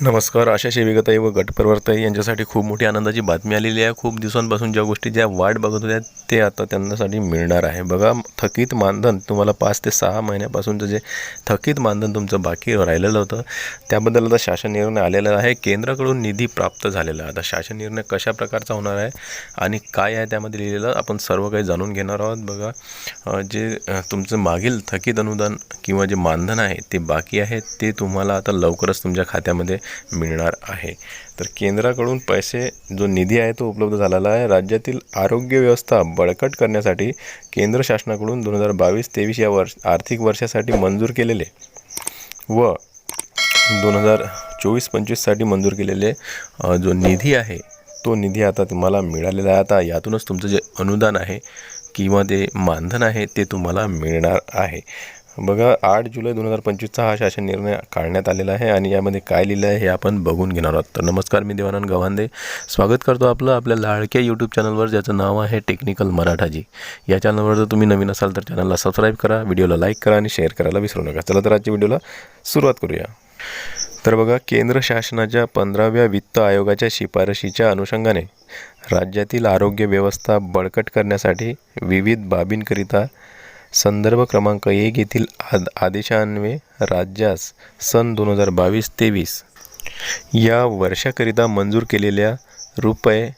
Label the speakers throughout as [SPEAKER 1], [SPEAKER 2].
[SPEAKER 1] नमस्कार आशा सेविकताई व गटप्रवर्ताई यांच्यासाठी खूप मोठी आनंदाची बातमी आलेली आहे. खूप दिवसांपासून ज्या गोष्टी ज्या वाट बघत होत्या ते आता त्यांच्यासाठी मिळणार आहे. बघा थकीत मानधन तुम्हाला पाच ते सहा महिन्यापासूनचं जे थकीत मानधन तुमचं बाकी राहिलेलं होतं त्याबद्दल आता शासन निर्णय आलेला आहे. केंद्राकडून निधी प्राप्त झालेला आहे. आता शासन निर्णय कशा प्रकारचा होणार आहे आणि काय आहे त्यामध्ये लिहिलेलं आपण सर्व काही जाणून घेणार आहोत. बघा जे तुमचं मागील थकीत अनुदान किंवा जे मानधन आहे ते बाकी आहे ते तुम्हाला आता लवकरच तुमच्या खात्यामध्ये मिळणार आहे. तर केंद्राकडून पैसे जो निधी आहे तो उपलब्ध झालेला आहे. राज्यातील आरोग्य व्यवस्था बळकट करण्यासाठी केंद्र शासनाकडून दोन हजार बावीस तेवीस या वर्ष आर्थिक वर्षासाठी मंजूर केलेले व दोन हजार चोवीस पंचवीससाठी मंजूर केलेले जो निधी आहे तो निधी आता तुम्हाला मिळालेला आहे. आता यातूनच तुमचं जे अनुदान आहे किंवा ते मानधन आहे ते तुम्हाला मिळणार आहे. बघा आठ जुलै दोन हजार पंचवीसचा हा शासन निर्णय काढण्यात आलेला आहे आणि यामध्ये काय लिहिलं आहे हे आपण बघून घेणार आहोत. तर नमस्कार मी देवानंद गव्हांदे. स्वागत करतो आपलं आपल्या लाडक्या यूट्यूब चॅनलवर ज्याचं नाव आहे टेक्निकल मराठाजी. या चॅनलवर जर तुम्ही नवीन असाल तर चॅनलला सबस्क्राईब करा व्हिडिओला लाईक करा आणि शेअर करायला विसरू नका. चला तर आजच्या व्हिडिओला सुरुवात करूया. तर बघा केंद्र शासनाच्या पंधराव्या वित्त आयोगाच्या शिफारशीच्या अनुषंगाने राज्यातील आरोग्य व्यवस्था बळकट करण्यासाठी विविध बाबींकरिता संदर्भ क्रमांक एक येथील आद आदेशान्वये राज्यास सन दोन हजार बावीस तेवीस. या वर्षाकरिता मंजूर केलेल्या रुपये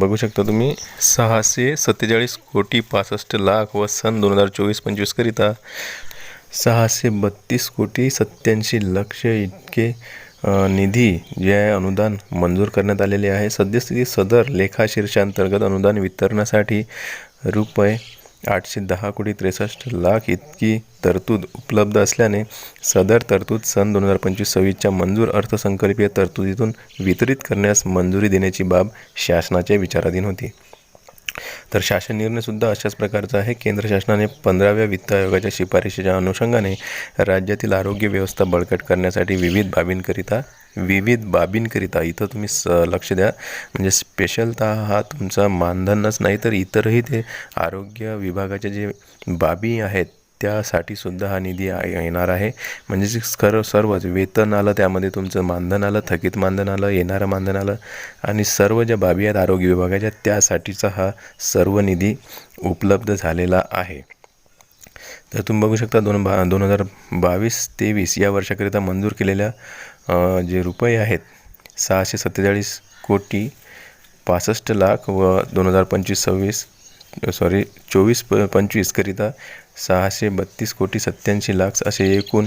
[SPEAKER 1] बघू शकता तुम्ही सहाशे सत्तेचाळीस कोटी पासष्ट लाख व सन दोन हजार चोवीस पंचवीसकरिता सहाशे बत्तीस कोटी सत्याऐंशी लक्ष इतके निधी जे आहे अनुदान मंजूर करण्यात आलेले आहे. सद्यस्थिती सदर लेखा शीर्षांतर्गत अनुदान वितरणासाठी रुपये आठशे दहा कोटी त्रेसष्ट लाख इतकी तरतूद उपलब्ध असल्याने सदर तरतूद सन दोन हजार पंचवीस सव्वीसच्या मंजूर अर्थसंकल्पीय तरतुदीतून वितरित करण्यास मंजुरी देण्याची बाब शासनाच्या विचाराधीन होती. तर शासन निर्णयसुद्धा अशाच प्रकारचा आहे. केंद्र शासनाने पंधराव्या वित्त आयोगाच्या शिफारशीच्या अनुषंगाने राज्यातील आरोग्य व्यवस्था बळकट करण्यासाठी विविध बाबींकरिता विविध बाबींकरिता इथं तुम्ही स लक्ष द्या. म्हणजे स्पेशलतः हा तुमचा मानधनच नाही तर इतरही ते आरोग्य विभागाच्या जे बाबी आहेत त्यासाठी सुद्धा हा निधी येणार आहे. म्हणजे खरं सर्वच वेतन आलं त्यामध्ये तुमचं मानधन आलं थकीत मानधन आलं येणारं मानधन आलं आणि सर्व ज्या बाबी आहेत आरोग्य विभागाच्या त्यासाठीचा हा सर्व निधी उपलब्ध झालेला आहे. तर तुम्ही बघू शकता दोन बा दोन हजार बावीस तेवीस या वर्षाकरिता मंजूर केलेल्या जे रुपये आहेत सहाशे सत्तेचाळीस कोटी पासष्ट लाख व दोन हजार पंचवीस सव्वीस सॉरी चोवीस प पंचवीसकरिता सहाशे बत्तीस कोटी सत्याऐंशी लाख असे एकूण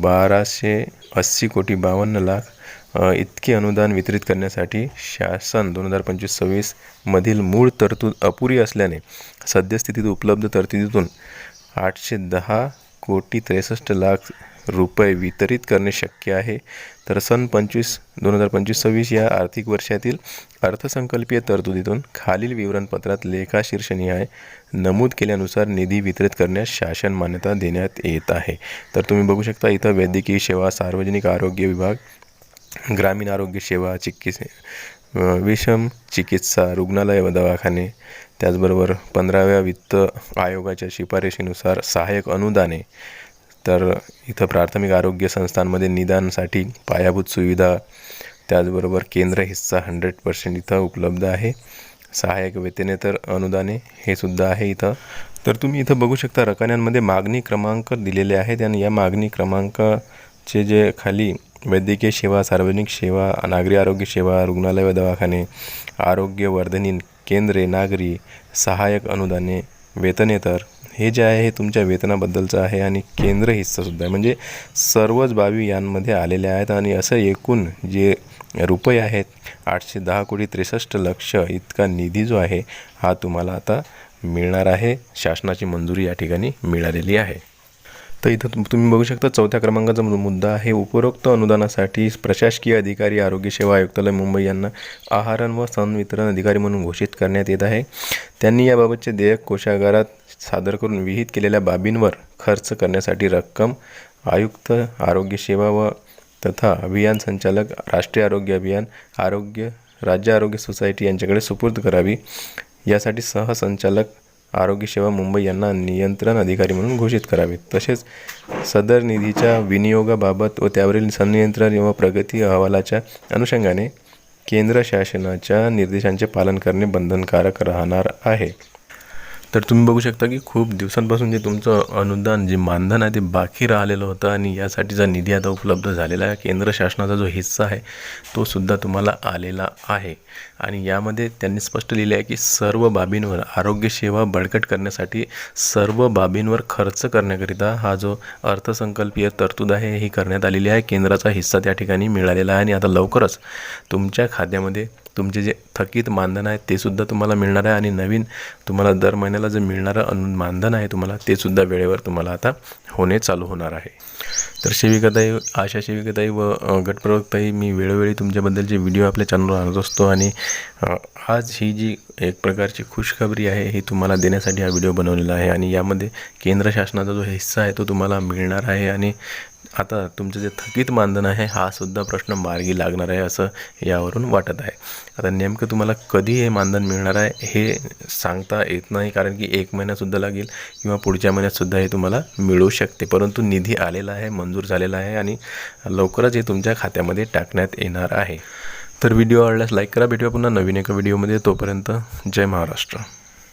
[SPEAKER 1] बाराशे अस्सी कोटी बावन्न लाख इतके अनुदान वितरित करण्यासाठी शासन दोन हजार पंचवीस सव्वीसमधील मूळ तरतूद अपुरी असल्याने सद्यस्थितीत उपलब्ध तरतुदीतून आठशे दहा कोटी त्रेसष्ट लाख रुपये वितरित करणे शक्य आहे. तर सन पंचवीस दोन हजार पंचवीस सव्वीस या आर्थिक वर्षातील अर्थसंकल्पीय तरतुदीतून खालील विवरणपत्रात लेखा शीर्षनिहाय नमूद केल्यानुसार निधी वितरित करण्यास शासन मान्यता देण्यात येत आहे. तर तुम्ही बघू शकता इथं वैद्यकीय सेवा सार्वजनिक आरोग्य विभाग ग्रामीण आरोग्य सेवा चिकित्से विषम चिकित्सा रुग्णालय व दवाखाने त्याचबरोबर पंधराव्या वित्त आयोगाच्या शिफारशीनुसार सहाय्यक अनुदाने तर इथं प्राथमिक आरोग्य संस्थांमध्ये निदानसाठी पायाभूत सुविधा त्याचबरोबर केंद्र हिस्सा हंड्रेड पर्सेंट इथं उपलब्ध आहे. सहाय्यक वेतनेतर अनुदाने हे सुद्धा आहे इथं. तर तुम्ही इथं बघू शकता रकान्यांमध्ये मागणी क्रमांक दिलेले आहेत आणि या मागणी क्रमांकाचे जे खाली वैद्यकीय सेवा सार्वजनिक सेवा नागरी आरोग्य सेवा रुग्णालय व दवाखाने आरोग्य वर्धनी केंद्रे नागरी सहाय्यक अनुदाने वेतनेतर हे जे आहे हे तुमच्या वेतनाबद्दलचं आहे आणि केंद्र हिस्सासुद्धा आहे. म्हणजे सर्वच बाबी यांमध्ये आलेल्या आहेत आणि असं एकूण जे रुपये आहेत आठशे दहा कोटी त्रेसष्ट लक्ष इतका निधी जो आहे हा तुम्हाला आता मिळणार आहे. शासनाची मंजुरी या ठिकाणी मिळालेली आहे. तर इथं तुम्ही बघू शकता चौथ्या क्रमांकाचा मुद्दा आहे उपरोक्त अनुदानासाठी प्रशासकीय अधिकारी आरोग्य सेवा आयुक्तालय मुंबई यांना आहारण व संवितरण अधिकारी म्हणून घोषित करण्यात येत आहे. त्यांनी याबाबतचे देयक कोशागारात सादर करून विहित केलेल्या बाबींवर खर्च करण्यासाठी रक्कम आयुक्त आरोग्य सेवा व तथा अभियान संचालक राष्ट्रीय आरोग्य अभियान आरोग्य राज्य आरोग्य सोसायटी यांच्याकडे सुपूर्द करावी. यासाठी सहसंचालक आरोग्यसेवा मुंबई यांना नियंत्रण अधिकारी म्हणून घोषित करावेत तसेच सदर निधीच्या विनियोगाबाबत व त्यावरील संनियंत्रण व प्रगती अहवालाच्या अनुषंगाने केंद्र शासनाच्या निर्देशांचे पालन करणे बंधनकारक राहणार आहे. तर तुम्ही बघू शकता की खूप दिवसांपासून जे तुमचं अनुदान जे मानधन आहे ते बाकी राहिलेलं होतं आणि यासाठीचा निधी आता उपलब्ध झालेला आहे. केंद्र शासनाचा जो हिस्सा आहे तो सुद्धा तुम्हाला आलेला आहे. आणि यामध्ये त्यांनी स्पष्ट लिहिले आहे की सर्व बाबींवर आरोग्यसेवा बळकट करण्यासाठी सर्व बाबींवर खर्च करण्याकरिता हा जो अर्थसंकल्पीय तरतूद आहे ही करण्यात आलेली आहे. केंद्राचा हिस्सा त्या ठिकाणी मिळालेला आहे आणि आता लवकरच तुमच्या खात्यामध्ये तुमचे जे थकीत मानधन आहे ते सुद्धा तुम्हाला मिळणार आहे आणि नवीन तुम्हाला दर महिन्याला जे मिळणारं अनु मानधन आहे तुम्हाला ते सुद्धा वेळेवर तुम्हाला आता होणे चालू होणार आहे. तर शेविकताई आशा शेविकताई व गटप्रवक्ताई मी वेळोवेळी तुमच्याबद्दलचे व्हिडिओ आपल्या चॅनलवर आणत असतो आणि आज ही जी एक प्रकारची खुशखबरी आहे ही तुम्हाला देण्यासाठी हा व्हिडिओ बनवलेला आहे आणि यामध्ये केंद्र शासनाचा जो हिस्सा आहे तो तुम्हाला मिळणार आहे आणि आता तुमचं जे थकीत मानधन आहे हा सुद्धा प्रश्न मार्गी लागणार आहे असं यावरून वाटत आहे. आता नेमकं तुम्हाला कधी हे मानधन मिळणार आहे हे सांगता येत नाही कारण की एक महिनासुद्धा लागेल किंवा पुढच्या महिन्यातसुद्धा हे तुम्हाला मिळू शकते. परंतु निधी आलेला आहे मंजूर झालेला आहे आणि लवकरच हे तुमच्या खात्यामध्ये टाकण्यात येणार आहे. तर व्हिडिओ आवडल्यास लाईक करा. भेटूया पुन्हा नवीन एका व्हिडिओमध्ये. तोपर्यंत जय महाराष्ट्र.